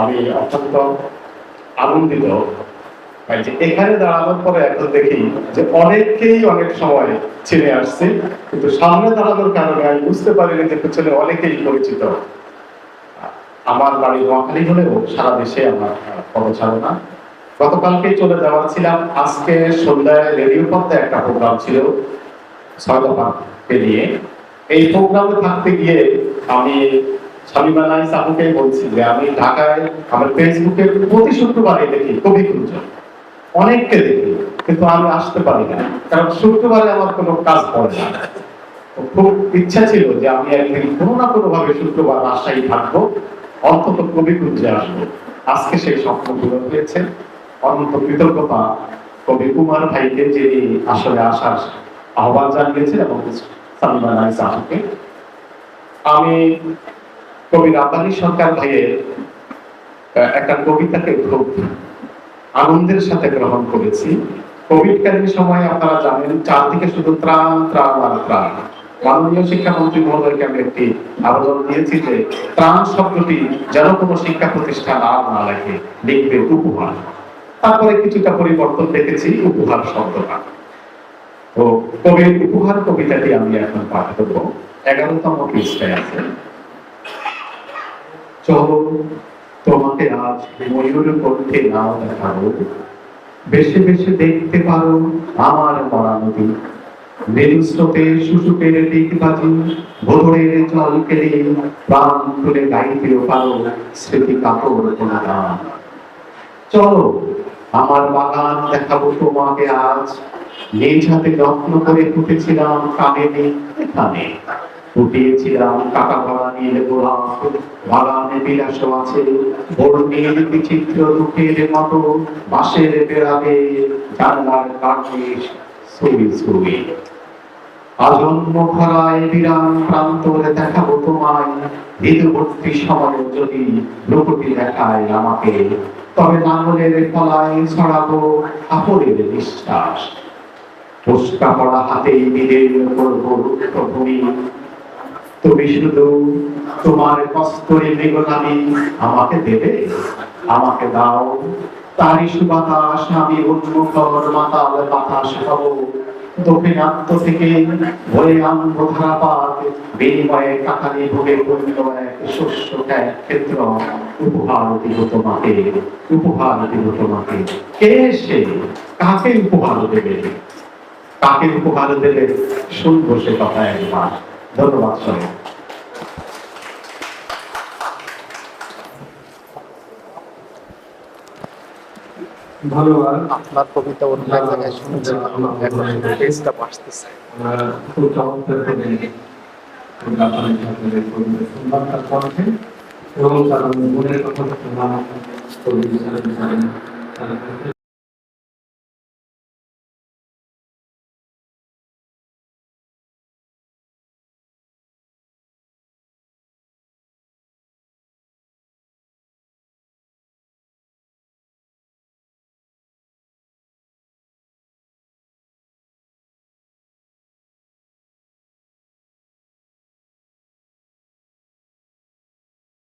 আমি অত্যন্ত আনন্দিত যে এখানে দাঁড়ানোর পরে এখন দেখি যে অনেককেই অনেক সময় চিনে আসছে, কিন্তু সামনে দাঁড়ানোর কারণে আমি বুঝতে পারিনি যে পেছনে অনেকেই পরিচিত। আমার বাড়ি নোয়াখালী হলেও সারা দেশে আমার পদচারণা গতকালকে চলে যাওয়ার ছিলাম। আজকে সন্ধ্যায় রেডিও পথে একটা প্রোগ্রাম ছিল ছয়দফাকে নিয়ে। এই প্রোগ্রামে থাকতে গিয়ে আমি শামিমা নাই সাহুকে বলছি যে আমি ঢাকায় আমার ফেসবুকে প্রতি শুক্রবারে দেখি, কবি কুঞ্জ। অনেককে দেখি, কিন্তু আমি আসতে পারি না। কারণ শুক্রবারে আমার কোনো কাজ পড়ে না। খুব ইচ্ছা ছিল যে আমি একদিন কোনো না কোনো ভাবে শুক্রবার রাজশাহী থাকব, অন্তত কবি কুঞ্জে আসব। আজকে সেই স্বপ্ন পূরণ হয়েছে। অনন্ত কৃতজ্ঞতা কবি কুমার ভাইকে, যিনি আসলে আসার আহ্বান জানিয়েছেন এবং সালমান আমি কবি রাব্বানী সরকার ভাইয়ের একটা কবিতাকে খুব আনন্দের সাথে গ্রহণ করেছি। কোভিডকালীন সময়ে আপনারা জানেন, চারদিকে শুধু ত্রাণ ত্রাণ আর ত্রাণ। মাননীয় শিক্ষামন্ত্রী মহোদয়কে আমি একটি আবেদন দিয়েছি যে ত্রাণ শব্দটি যেন কোনো শিক্ষা প্রতিষ্ঠান আর না লেখে, লিখবে উপহার। তারপরে কিছুটা পরিবর্তন দেখেছি, উপহার শব্দটা। তো কবির উপহার কবিতাটি আমি এখন পাঠ করব। এগারোতম পৃষ্ঠায় আছে। চলো তোমাকে আজ ময়ূর কণ্ঠে নাও দেখাবো বেশি বেশি দেখতে পারো আমার মরা নদী মৃদু স্রোতে শুশুকের দিক বাজি ভোরের জল কেড়ে প্রাণ খুলে গাইতেও পারো স্মৃতি কাপড় কোনা গান চলো, আমার বাগান দেখাবো তোমাকে আজ। নিজ হাতে যত্ন করে ফুটেছিলাম কানে এখানে কাকা ভরা নীল গোলাপ বাগানে বিলাস আছে। বিচিত্র মতো বেড়াবে জানলার সুই আজন্ম খরায় বিরাম প্রান্তরে দেখাবো তোমায়, হৃদবর্তী সময় যদি লোকটি দেখায় আমাকে, তবে নাঙলের কলায় ছড়াবো কাপড়ের নিঃশ্বাস। পড়া হাতে তুমি শুধু তোমার কস্তরে বেগনামি আমাকে দেবে, আমাকে দাও। উন্মুখর মাতাল থেকে আনব ধারাপাত বিনিময়ে কাকালি ভোগে পূর্ণ এক শস্য ত্যাগ ক্ষেত্র উপহার দিব তোমাকে, উপহার দিব তোমাকে। কে সে? কাকে উপহার দেবে? কাকে উপহার দেবে? শুনব সে কথা একবার। ধন্যবাদ সবাই ধন্যবাদ। আপনার কবিতা অন্য এক জায়গায় শুনেছিলাম এখন পেজটা খুব চমৎকার করে এবং তার মনের কথা শোনা